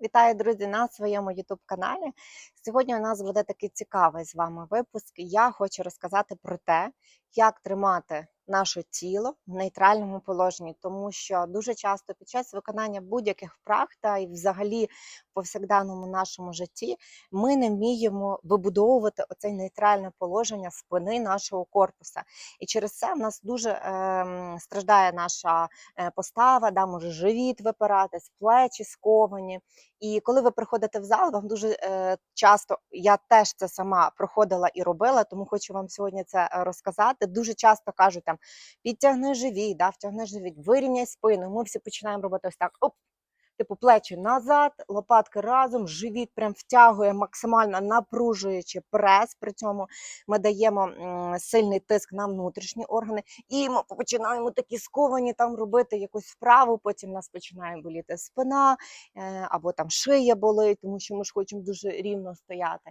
Вітаю, друзі, на своєму youtube каналі. Сьогодні у нас буде такий цікавий з вами випуск. Я хочу розказати про те, як тримати наше тіло в нейтральному положенні, тому що дуже часто під час виконання будь-яких вправ та й взагалі в повсякденному нашому житті ми не вміємо вибудовувати оце нейтральне положення спини нашого корпуса. І через це в нас дуже ем, страждає наша е, постава, да, може живіт випиратись, плечі сковані. І коли ви приходите в зал, вам дуже е, часто я теж це сама проходила і робила, тому хочу вам сьогодні це е, розказати. Дуже часто кажуть там підтягни живіт, да, втягни живіт, вирівняй спину. Ми всі починаємо робити ось так. Оп, Типу плечі назад, лопатки разом, живіт прям втягує максимально напружуючи прес. При цьому ми даємо сильний тиск на внутрішні органи, і ми починаємо такі сковані там робити якусь вправу. Потім нас починає боліти спина е, або там шия болить, тому що ми ж хочемо дуже рівно стояти.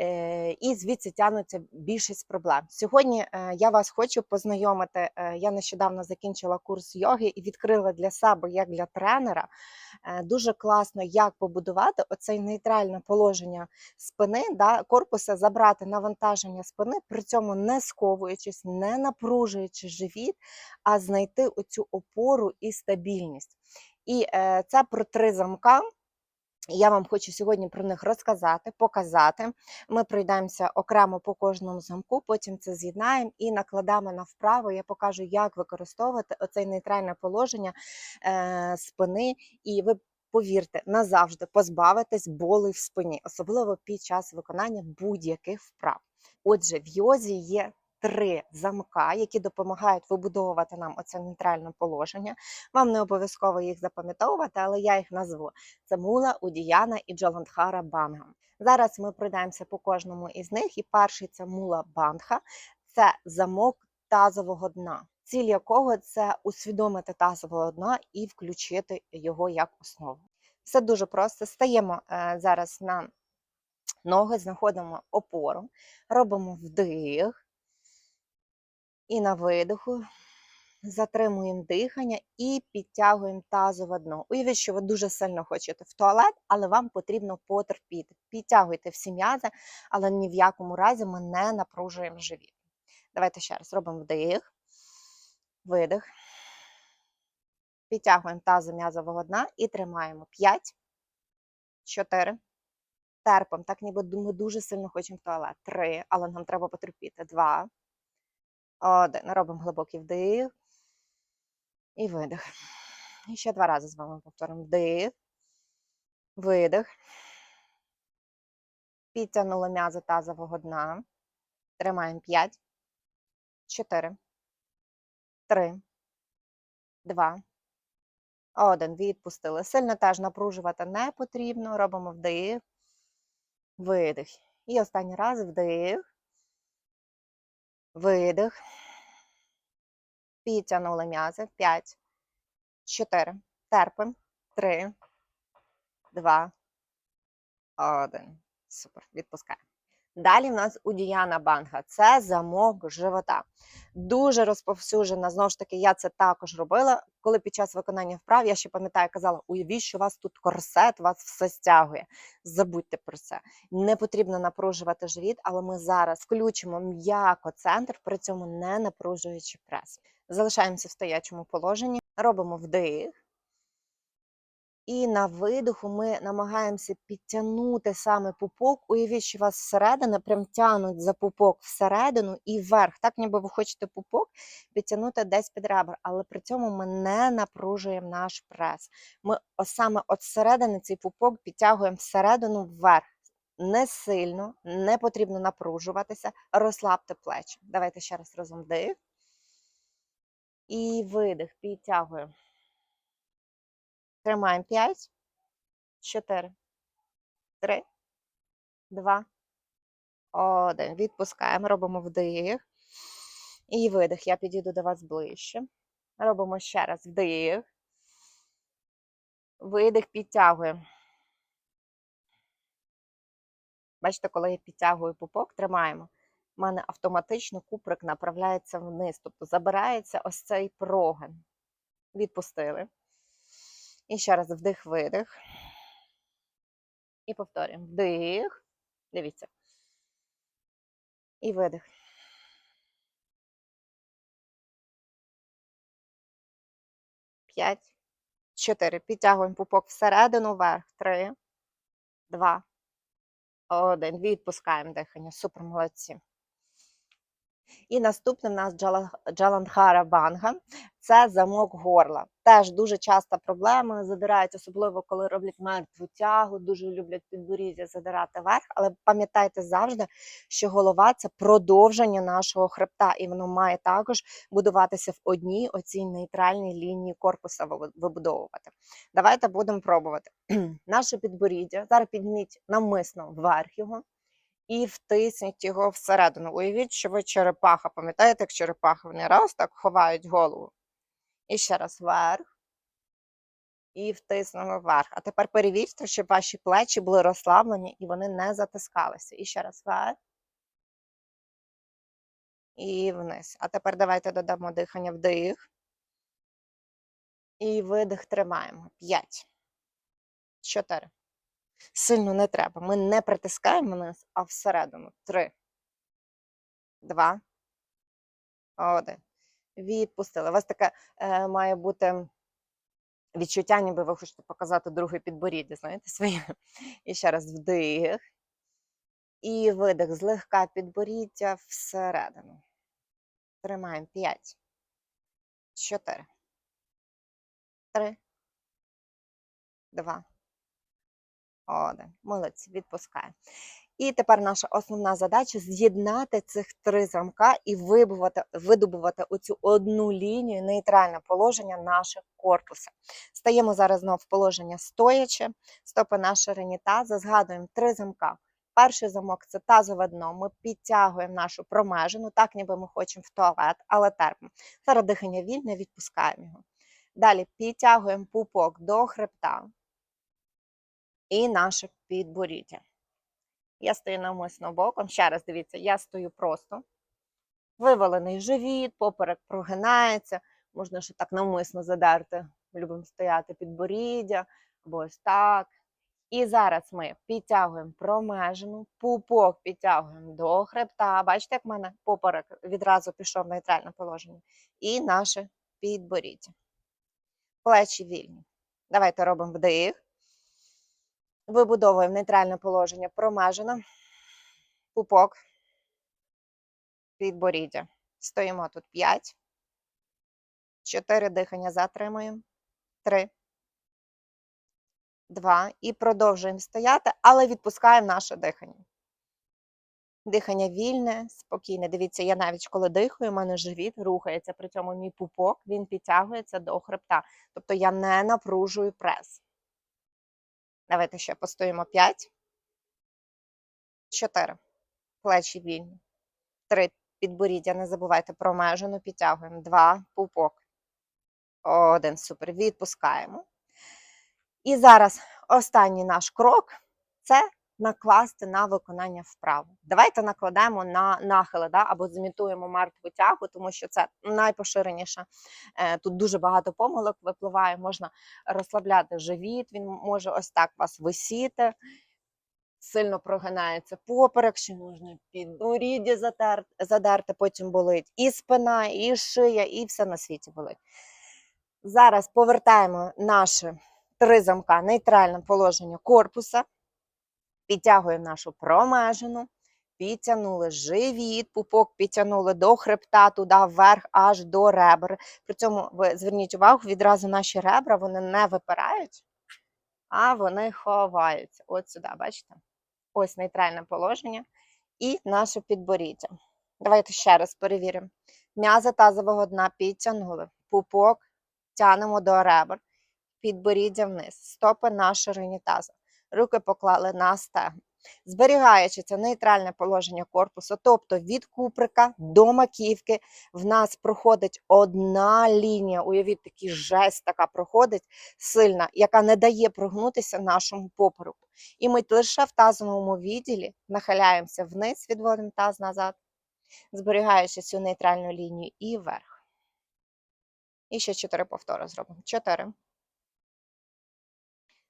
Е, І звідси тягнуться більшість проблем. Сьогодні е, я вас хочу познайомити. Я нещодавно закінчила курс йоги і відкрила для себе як для тренера. Е, Дуже класно, як побудувати оце нейтральне положення спини, да, корпуса, забрати навантаження спини, при цьому не сковуючись, не напружуючи живіт, а знайти оцю опору і стабільність. І е, це про три замка. Я вам хочу сьогодні про них розказати, показати. Ми пройдемося окремо по кожному замку, потім це з'єднаємо і накладемо на вправу. Я покажу, як використовувати оце нейтральне положення е, спини, і ви повірте, назавжди позбавитесь болей в спині, особливо під час виконання будь-яких вправ. Отже, в йозі є три замка, які допомагають вибудовувати нам оце нейтральне положення. Вам не обов'язково їх запам'ятовувати, але я їх назву. Це мула, удіяна і джаландхара банга. Зараз ми пройдемося по кожному із них. І перший це мула бандха, це замок тазового дна, ціль якого це усвідомити тазового дна і включити його як основу. Все дуже просто. Стаємо е, зараз на ноги, знаходимо опору, робимо вдих і на видиху затримуємо дихання і підтягуємо тазове дно. Уявіть, що ви дуже сильно хочете в туалет, але вам потрібно потерпіти. Підтягуйте всі м'язи, але ні в якому разі ми не напружуємо живіт. Давайте ще раз робимо вдих, видих. Підтягуємо тазу м'язового дна і тримаємо 5, 4, терпимо, так ніби ми дуже сильно хочемо в туалет. 3, але нам треба потерпіти. 2, 1. Робимо глибокий вдих і видих. І ще два рази з вами повторимо. Вдих, видих. Підтягнули м'язи тазового дна. Тримаємо 5, 4, 3, 2, 1. Відпустили. Сильно теж напружувати не потрібно. Робимо вдих, видих. І останній раз вдих, видих. Підтягнули м'язи. 5, 4. Терпим. 3, 2, 1. Супер. Відпускаємо. Далі в нас удіяна банга. Це замок живота. Дуже розповсюджена. Знову ж таки, я це також робила. Коли під час виконання вправ, я ще пам'ятаю, казала: уявіть, що у вас тут корсет, вас все стягує. Забудьте про це. Не потрібно напружувати живіт, але ми зараз включимо м'яко центр, при цьому не напружуючи прес. Залишаємося в стоячому положенні, робимо вдих. І на видиху ми намагаємося підтягнути саме пупок. Уявіть, що вас зсередини прям тянуть за пупок всередину і вверх. Так, ніби ви хочете пупок підтягнути десь під ребра, але при цьому ми не напружуємо наш прес. Ми саме от зсередини цей пупок підтягуємо всередину вверх. Не сильно, не потрібно напружуватися, розслабте плечі. Давайте ще раз разом вдих. І видих, підтягуємо. Тримаємо 5, 4, 3, 2, 1. Відпускаємо, робимо вдих. І видих. Я підійду до вас ближче. Робимо ще раз вдих. Видих, підтягуємо. Бачите, коли я підтягую пупок, тримаємо. У мене автоматично куприк направляється вниз, тобто забирається ось цей прогин. Відпустили. І ще раз вдих-видих. І повторюємо. Вдих. Дивіться. І видих. П'ять. Чотири. Підтягуємо пупок всередину, вверх. Три, два, один. Відпускаємо дихання. Супер молодці. І наступне в нас джала- Джаландхара Банга. Це замок горла. Теж дуже часта проблема. Задирають, особливо коли роблять мертву тягу. Дуже люблять підборіддя задирати вверх. Але пам'ятайте завжди, що голова це продовження нашого хребта, і воно має також будуватися в одній оцій нейтральній лінії корпуса вибудовувати. Давайте будемо пробувати. Наше підборіддя. Зараз підніміть намисно вверх його і втисніть його всередину. Уявіть, що ви черепаха. Пам'ятаєте, як черепахи вони раз так ховають голову. І ще раз вверх. І втиснули вверх. А тепер перевірте, щоб ваші плечі були розслаблені і вони не затискалися. І ще раз вверх. І вниз. А тепер давайте додамо дихання вдих. І видих тримаємо. П'ять. Чотири. Сильно не треба. Ми не притискаємо вниз, а всередину. Три. Два. Один. Відпустили. У вас таке е, має бути відчуття, ніби ви хочете показати друге підборіддя, знаєте, своє. І ще раз вдих. І видих. Злегка підборіддя всередину. Тримаємо. П'ять. Чотири. Три. Два. Один. Молодці, відпускаємо. І тепер наша основна задача з'єднати цих три замка і вибувати, видобувати оцю одну лінію, нейтральне положення наших корпуса. Стаємо зараз знову в положення стоячи, стопи на ширині таза, згадуємо три замка. Перший замок це тазове дно. Ми підтягуємо нашу промежину, так ніби ми хочемо в туалет, але терпимо. Зараз дихання вільне, відпускаємо його. Далі підтягуємо пупок до хребта і наше підборіддя. Я стою навмисно боком. Ще раз дивіться, я стою просто. Вивалений живіт, поперек прогинається. Можна ще так навмисно задерти. Любимо стояти підборіддя, або ось так. І зараз ми підтягуємо промежину, пупок підтягуємо до хребта. Бачите, як в мене поперек відразу пішов в нейтральне положення. І наше підборіддя. Плечі вільні. Давайте робимо вдих. Вибудовуємо нейтральне положення промежина, пупок, підборіддя. Стоїмо тут 5. 4 дихання затримуємо. 3. 2. І продовжуємо стояти, але відпускаємо наше дихання. Дихання вільне, спокійне. Дивіться, я навіть коли дихаю, у мене живіт рухається, при цьому мій пупок він підтягується до хребта. Тобто я не напружую прес. Давайте ще постоїмо 5. 4. Плечі вільні. 3. Підборіддя. Не забувайте про межину. Підтягуємо. 2. Пупок. 1. Супер. Відпускаємо. І зараз останній наш крок це накласти на виконання вправу. Давайте накладемо на нахили да, або зімітуємо мертву тягу, тому що це найпоширеніше. Е, Тут дуже багато помилок випливає, можна розслабляти живіт, він може ось так вас висіти, сильно прогинається поперек, ще можна підборіддя затер- задерти, потім болить і спина, і шия, і все на світі болить. Зараз повертаємо наші три замка, нейтральне положення корпуса, підтягуємо нашу промежину, підтягнули живіт, пупок підтягнули до хребта, туди вверх, аж до ребер. При цьому ви зверніть увагу, відразу наші ребра вони не випирають, а вони ховаються. От сюди, бачите? Ось нейтральне положення і наше підборіддя. Давайте ще раз перевіримо. М'язи тазового дна підтягнули, пупок тянемо до ребер, підборіддя вниз, стопи на ширині таза. Руки поклали на стегна. Зберігаючи це нейтральне положення корпусу, тобто від куприка до маківки, в нас проходить одна лінія. Уявіть, такий жесть така проходить сильна, яка не дає прогнутися нашому попереку. І ми лише в тазовому відділі нахиляємося вниз, відводимо таз назад, зберігаючи цю нейтральну лінію і вверх. І ще чотири повтори зробимо. Чотири.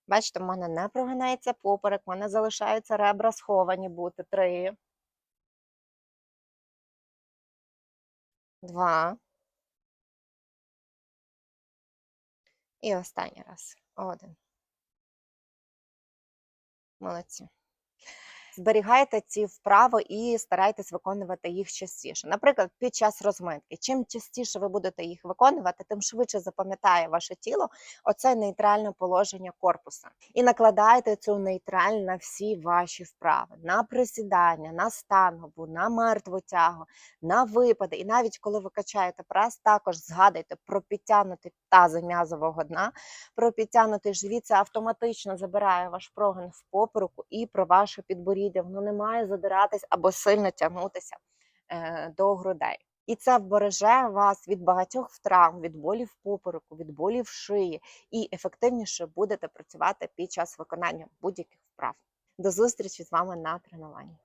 Бачите, в мене не прогинається поперек, в мене залишаються ребра сховані бути. Три. Два. І останній раз. Один. Молодці. Зберігайте ці вправи і старайтесь виконувати їх частіше. Наприклад, під час розминки. Чим частіше ви будете їх виконувати, тим швидше запам'ятає ваше тіло оце нейтральне положення корпуса. І накладайте цю нейтраль на всі ваші вправи: на присідання, на станову, на мертву тягу, на випади. І навіть коли ви качаєте прес, також згадайте про підтягнути тази м'язового дна, про підтягнутий живіт. Це автоматично забирає ваш прогин в попереку і про ваше підборіддя. Воно не має задиратись або сильно тягнутися е, до грудей. І це вбереже вас від багатьох травм, від болів попереку, від болів шиї, і ефективніше будете працювати під час виконання будь-яких вправ. До зустрічі з вами на тренуванні.